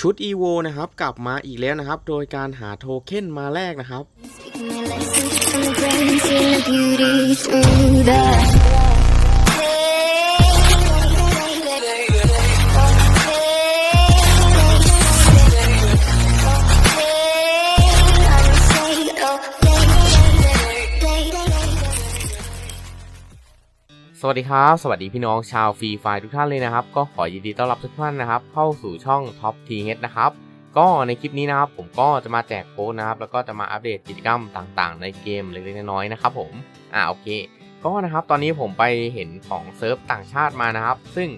ชุด EVO นะครับกลับมาอีกแล้วนะครับ โดยการหาโทเค็นมาแลกนะครับ วัสดีครับ สวัสดีพี่น้องชาวฟรีไฟทุกท่านเลยนะครับ ก็ขอยินดีต้อนรับทุกท่านนะครับ เข้าสู่ช่อง Top t h นะครับ ก็ในคลิปนี้นะครับ ผมก็จะมาแจกโค้ดนะครับ แล้วก็จะมาอัปเดตกิจกรรมต่างๆ ในเกมเล็กๆน้อยๆนะครับผมอ่าโอเคก็นะครับตอนนี้ผมไปเห็นของเซิร์ฟต่างชาติมานะครับ ซึ่ง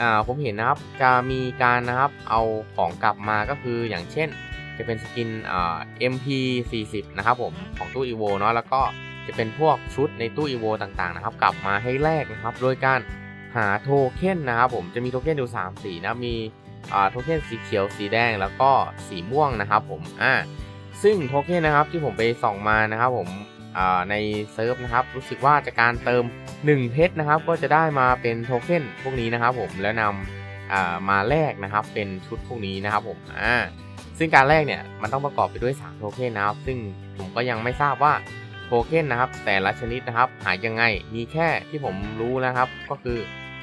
อ่าผมเห็นนะครับจะมีการนะครับเอาของกลับมาก็คืออย่างเช่น จะเป็นสกินอ่า MP40 นะครับผมของตู้ EVO เนาะแล้วก็ จะเป็นพวกชุดในตู้ EVO ต่างๆนะครับ กลับมาให้แลกนะครับ โดยการหาโทเค็นนะครับผมจะมีโทเค็นอยู่3สีนะมีโทเค็นสีเขียวสีแดงแล้วก็สีม่วงนะครับผมอ่าซึ่งโทเค็นนะครับที่ผมไปส่องมานะครับผมในเซิร์ฟนะครับรู้สึกว่าจะกการเติม 1 เพชรนะครับ ก็จะได้มาเป็นโทเค็นพวกนี้นะครับผมแล้วนำมาแลกนะครับเป็นชุดพวกนี้นะครับผมอ่าซึ่งการแรกเนี่ยมันต้องประกอบไปด้วย3โทเค็นนะครับซึ่งผมก็ยังไม่ทราบว่า โทเค็นนะครับ แต่ละชนิดนะครับ หายังไงมีแค่ที่ผมรู้นะครับ ก็คือ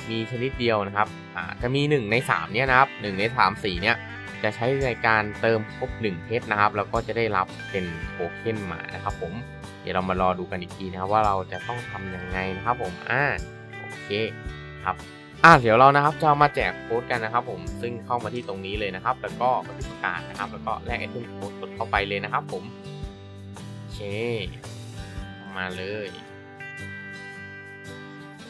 มีชนิดเดียวนะครับอ่าจะมี 1 ใน 3 เนี่ยนะครับ 1 ใน3 4เนี่ยจะใช้ในการเติมครบ1เพชรนะครับ แล้วก็จะได้รับเป็นโทเค็นมานะครับผมเดี๋ยวเรามารอดูกันอีกทีนะครับว่าเราจะต้องทำยังไงนะครับผมอ่าโอเคครับอะเดี๋ยวเรานะครับจะมาแจกโค้ดกันนะครับ ผมซึ่งเข้ามาที่ตรงนี้เลยนะครับ แล้วก็ประกาศนะครับ แล้วก็แลกไอเทมโค้ดกดเข้าไปเลยนะครับ ผมโอเค มาเลย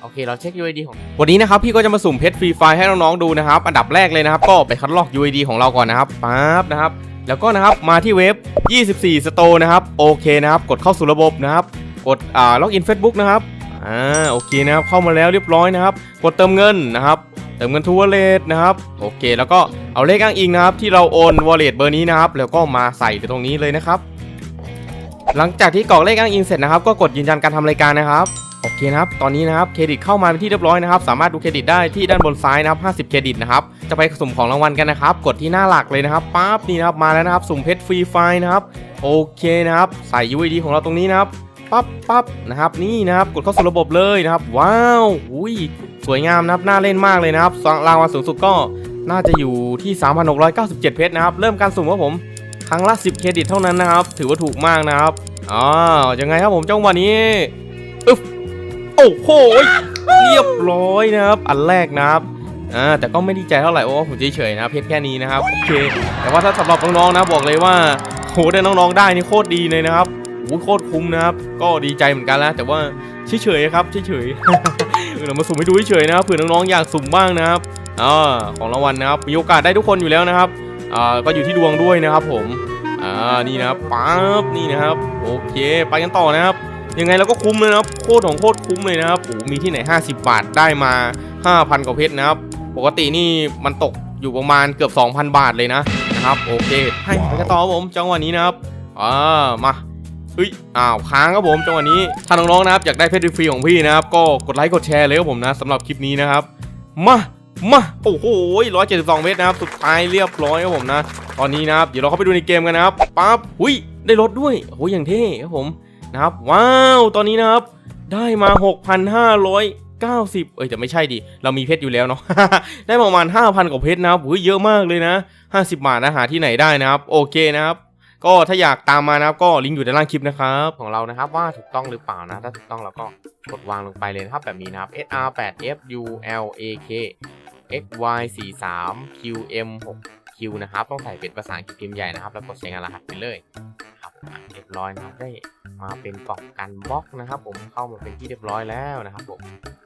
โอเคเราเช็ค UID ของ วันนี้นะครับพี่ก็จะมาสุ่มเพชรฟรีไฟให้น้องๆดูนะครับ อันดับแรกเลยนะครับ ก็ไปคัดลอก UID ของเราก่อนนะครับปั๊บนะครับ แล้วก็นะครับมาที่เว็บ 24 Store นะครับ โอเคนะครับ กดเข้าสู่ระบบนะครับ กดอ่าล็อกอิน Facebook นะครับอ่าโอเคนะครับเข้ามาแล้วเรียบร้อยนะครับ กดเติมเงินนะครับเติมเงินทูวอลเล็ตนะครับโอเค แล้วก็เอาเลขอ้างอิงนะครับ ที่เราโอนวอลเล็ตเบอร์นี้นะครับ แล้วก็มาใส่ตรงนี้เลยนะครับ หลังจากที่กรอกเลขอ้างอิงเสร็จนะครับก็กดยืนยันการทำรายการนะครับโอเคนะครับ ตอนนี้นะครับเครดิตเข้ามาเป็นที่เรียบร้อยนะครับ สามารถดูเครดิตได้ที่ด้านบนซ้ายนะครับ50 เครดิตนะครับ จะไปสุ่มของรางวัลกันนะครับ กดที่หน้าหลักเลยนะครับปั๊บนี่นะครับมาแล้วนะครับ สุ่มเพชรฟรีไฟนะครับ โอเคนะครับ ใส่ UID ของเราตรงนี้นะครับ ปั๊บปั๊บนะครับ นี่นะครับ กดเข้าสู่ระบบเลยนะครับ ว้าว อุ้ย สวยงามนะครับ น่าเล่นมากเลยนะครับ รางวัลสูงสุดก็น่าจะอยู่ที่ 3,697 เพชรนะครับ เริ่มการสุ่มครับผม ครั้งละ10 เครดิตเท่านั้นนะครับ ถือว่าถูกมากนะครับอ๋อยังไงครับผมจังหวะนี้อึ๊บโอ้โหเรียบร้อยนะครับ อันแรกนะครับอ่าแต่ก็ไม่ดีใจเท่าไหร่โอ้ผมเฉยๆนะเพชรแค่นี้นะครับโอเค แต่ว่าถ้าสำหรับน้องๆนะบอกเลยว่าโหได้น้องๆได้นี่โคตรดีเลยนะครับโอ้โหโคตรคุ้มนะครับ ก็ดีใจเหมือนกันแล้วแต่ว่าเฉยๆครับเฉยๆเรามาสุ่มให้ดูเฉยๆนะครับเผื่อน้องๆอยากสุ่มบ้างนะครับอ่าของรางวัลนะครับมีโอกาสได้ทุกคนอยู่แล้วนะครับ อ่าก็อยู่ที่ดวงด้วยนะครับผมอ่านี่นะครับปั๊บนี่นะครับโอเคไปกันต่อนะครับยังไงเราก็คุ้มเลยนะครับโคตรของโคตรคุ้มเลยนะครับโอ้มีที่ไหน 50 บาทได้มา 5,000กว่าเพชรนะครับ ปกตินี่มันตกอยู่ประมาณเกือบ 2,000 บาทเลยนะนะครับโอเคให้ไปกันต่อครับผมจังหวะนี้นะครับอ่ามาเฮ้ยอ้าวค้างครับผมจังหวะนี้ถ้าน้องๆนะครับอยากได้เพชรฟรีของพี่นะครับก็กดไลค์กดแชร์เลยครับผมนะสำหรับคลิปนี้นะครับมา มาโอ้โหร้อยเจ็ดสิบสองเมตรนะครับสุดท้ายเรียบร้อยครับผมนะ ตอนนี้นะครับเดี๋ยวเราเข้าไปดูในเกมกันนะครับปั๊บหุยได้รถด้วยโอ้โหอย่างเท่ครับผมนะครับ ว้าวตอนนี้นะครับ ได้มา 6,590 เอ้ยแต่ไม่ใช่ดิ เรามีเพชรอยู่แล้วเนาะ ได้ประมาณ 5,000 กว่าเพชรนะครับอุ้ยเยอะมากเลยนะ 50 บาทนะหาที่ไหนได้นะครับ โอเคนะครับ ก็ถ้าอยากตามมานะครับก็ลิงก์อยู่ในล่างคลิปนะครับของเรานะครับว่าถูกต้องหรือเปล่านะถ้าถูกต้องเราก็กดวางลงไปเลยนะครับแบบนี้นะครับ SR 8 F U L A K X Y 4 3 Q M 6 Q นะครับต้องใส่เป็นภาษาอังกฤษพิมพ์ใหญ่นะครับ แล้วกดใช้งานรหัสไปเลยครับเรียบร้อยนะครับได้มาเป็นกล่องกันบล็อกนะครับ ผมเข้ามาเป็นที่เรียบร้อยแล้วนะครับผม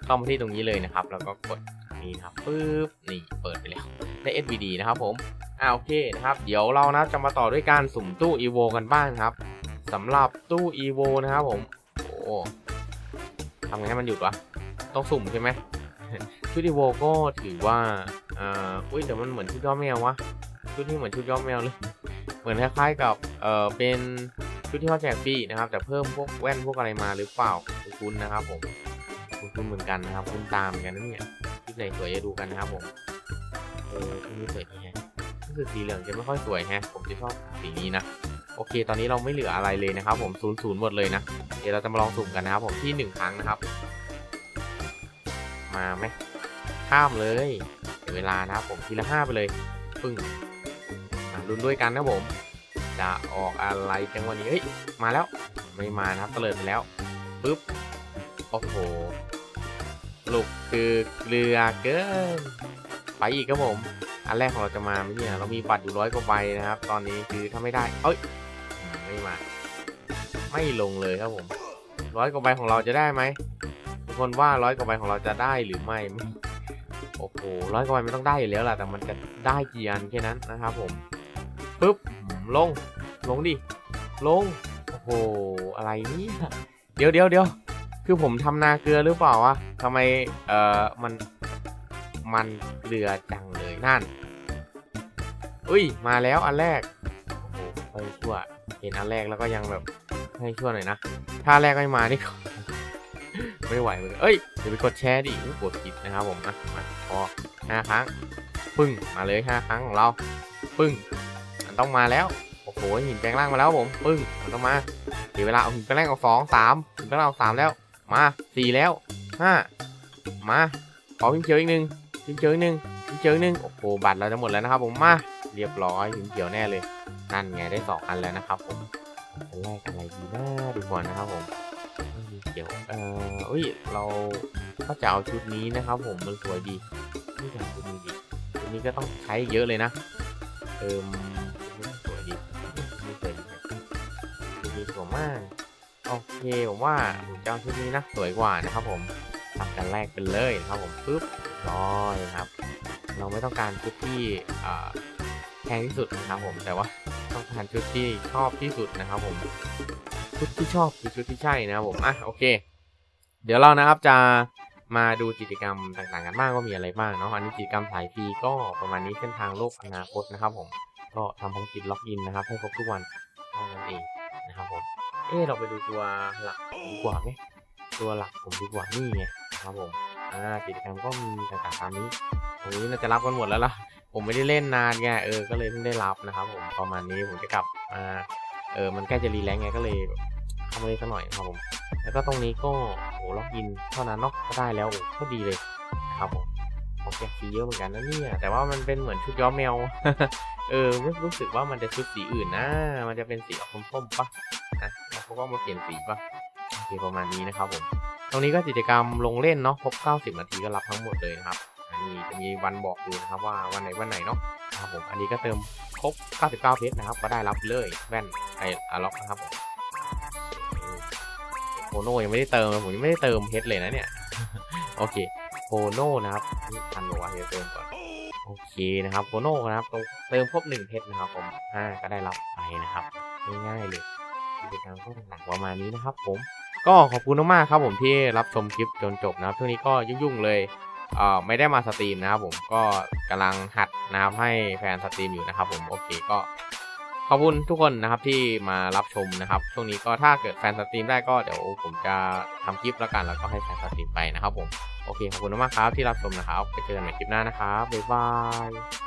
เข้ามาที่ตรงนี้เลยนะครับ แล้วก็กด นี่นะครับปึ๊บนี่เปิดไปแล้วได้ SVD นะครับผมอ่าโอเคนะครับ เดี๋ยวเรานะจะมาต่อด้วยการสุ่มตู้ EVO กันบ้างครับสำหรับตู้ EVO นะครับผมโอ้ทำไงให้มันหยุดวะต้องสุ่มใช่ไหมชุด EVO ก็ถือว่าอ่าอุ้ยแต่มันเหมือนชุดย่อแมววะชุดที่เหมือนชุดย่อแมวเลย เหมือนคล้ายๆกับเอ่อเป็นชุดที่เขาแจกฟรีนะครับ แต่เพิ่มพวกแว่นพวกอะไรมาหรือเปล่าคุ้นะครับผมคุ้นๆเหมือนกันนะครับ คุ้นตามเหมือนกันนะเนี่ยชุดไหน สวยจะดูกันนะครับผมเออชุดนี้สวยดีแฮะสึกสีเหลืองจะไม่ค่อยสวยแฮะ ผมจะชอบสีนี้นะ โอเค ตอนนี้เราไม่เหลืออะไรเลยนะครับ ผมศูนย์ศูนย์หมดเลยนะ เดี๋ยวเราจะมาลองสุ่มกันนะครับผมที่หนึ่งครั้งนะครับ มาไหมข้ามเลยเดี๋ยวเวลานะครับผมทีละห้าไปเลย ปึ้งมาลุ้นด้วยกันนะผม จะออกอะไรจังวันนี้ เฮ้ย มาแล้ว ไม่มานะครับเตลิดไปแล้ว ปึ๊บ โอ้โห รุปคือเกลือเกิน ไปอีกครับผม อันแรกของเราจะมาไหมเนี่ย เรามีบัตรอยู่ร้อยกว่าใบนะครับ ตอนนี้คือถ้าไม่ได้ เอ้ย ไม่มา ไม่ลงเลยครับผม ร้อยกว่าใบของเราจะได้ไหมทุกคนว่าร้อยกว่าใบของเราจะได้หรือไม่ โอ้โหร้อยกว่าใบไม่ต้องได้อยู่แล้วล่ะ แต่มันจะได้กี่อันแค่นั้นนะครับผม ปึ๊บ ลง ลงดิ ลง โอ้โห อะไรเนี่ย เดี๋ยวเดี๋ยวเดี๋ยว คือผมทำนาเกลือหรือเปล่าวะทำไมเอ่อมันมันเกลือจังเลยนั่นอุ้ยมาแล้วอันแรกโอ้โหไปชั่วเห็นอันแรกแล้วก็ยังแบบให้ชั่วหน่อยนะถ้าแรกไม่มานี่ไม่ไหวเลยเอ้ยเดี๋ยวไปกดแชร์ดิกดผิดนะครับผมอะมาพอห้าครั้งปึ้งมาเลยห้าครั้งของเราปึ้งมันต้องมาแล้วโอ้โหหินแปลงร่างมาแล้วผมปึ้งมันต้องมาเดี๋ยวเวลาเอาหินแปลงร่างเอาสองสามหินแปลงร่างเอาสามแล้ว มาสี่แล้วห้ามาขอพิมพ์เขียวอีกหนึ่งพิมพ์เขียวอีกหนึ่งพิมพ์เขียวอีกหนึ่งโอ้โหบัตรเราจะหมดแล้วนะครับผมมาเรียบร้อยพิมพ์เขียวแน่เลยนั่นไงได้สองอันแล้วนะครับผมอันแรกอะไรดีนะดูก่อนนะครับผมไม่มีเขียวเอออุ้ยเราก็จะเอาชุดนี้นะครับ ผมมันสวยดีนี่กันชุดนี้ดีชุดนี้ก็ต้องใช้เยอะเลยนะเอิมสวยดีสวยดีชุดนี้สวยมาก โอเคผมว่าผมจะเอาชุดนี้นะสวยกว่านะครับผมทำกันแรกเป็นเลยนะครับผมปึ๊บร้อยครับ เราไม่ต้องการชุดที่แพงที่สุดนะครับผมแต่ว่าต้องการชุดที่ชอบที่สุดนะครับผมชุดที่ชอบคือชุดที่ใช่นะครับผมอะโอเค เดี๋ยวเรานะครับจะมาดูกิจกรรมต่างๆกันบ้างว่ามีอะไรบ้างเนาะอันนี้กิจกรรมสายฟรีก็ประมาณนี้เส้นทางโลกอนาคตนะครับผมก็ทำภารกิจล็อกอินนะครับให้ครบทุกวันเท่านั้นเองนะครับผม เออเราไปดูตัวหลักดีกว่าไหมตัวหลักผมดีกว่านี่ไงครับผมอ่ากิจกรรมก็มีต่างๆตามนี้ตรงนี้น่าจะรับกันหมดแล้วล่ะผมไม่ได้เล่นนานไงเออก็เลยเพิ่งได้รับนะครับ ผมประมาณนี้ผมจะกลับมาเออมันใกล้จะรีแลงซ์ไงก็เลยทำเลยสักหน่อยครับผมแล้วก็ตรงนี้ก็โอ้ล็อกอินเท่านั้นเนาะก็ได้แล้วโอ้ก็ดีเลยครับผมของแจกฟรีเยอะเหมือนกันนะเนี่ยแต่ว่ามันเป็นเหมือนชุดย้อมแมวเออรู้รู้สึกว่ามันจะชุดสีอื่นนะ มันจะเป็นสีออกส้มๆปะ แล้วเขาก็มาเปลี่ยนสีป่ะโอเคประมาณนี้นะครับผม ตรงนี้ก็กิจกรรมลงเล่นเนาะ ครบ 90 นาทีก็รับทั้งหมดเลยนะครับ อันนี้จะมีวันบอกอยู่นะครับว่าวันไหนวันไหนเนาะครับผม อันนี้ก็เติมครบ 99 เพชรนะครับ ก็ได้รับเลยแว่นไอ้อาล็อกนะครับผมโพโนยังไม่ได้เติมเลยผมยังไม่ได้เติมเพชรเลยนะเนี่ย โอเคโพโนนะครับนี่ทันบอกว่าเดี๋ยวเติมก่อนโอเคนะครับโพโนนะครับเติมครบ1เพชรนะครับผมอ่าก็ได้รับไปนะครับง่ายๆเลย กิจกรรมก็หนักประมาณนี้นะครับผมก็ขอบคุณมากๆครับผมที่รับชมคลิปจนจบนะครับช่วงนี้ก็ยุ่งๆเลยเอ่อไม่ได้มาสตรีมนะครับผมก็กำลังหัดนะครับให้แฟนสตรีมอยู่นะครับผมโอเคก็ขอบคุณทุกคนนะครับที่มารับชมนะครับช่วงนี้ก็ถ้าเกิดแฟนสตรีมได้ก็เดี๋ยวผมจะทำคลิปแล้วกันแล้วก็ให้แฟนสตรีมไปนะครับผมโอเคขอบคุณมากๆครับที่รับชมนะครับไปเจอกันใหม่คลิปหน้านะครับบ๊ายบาย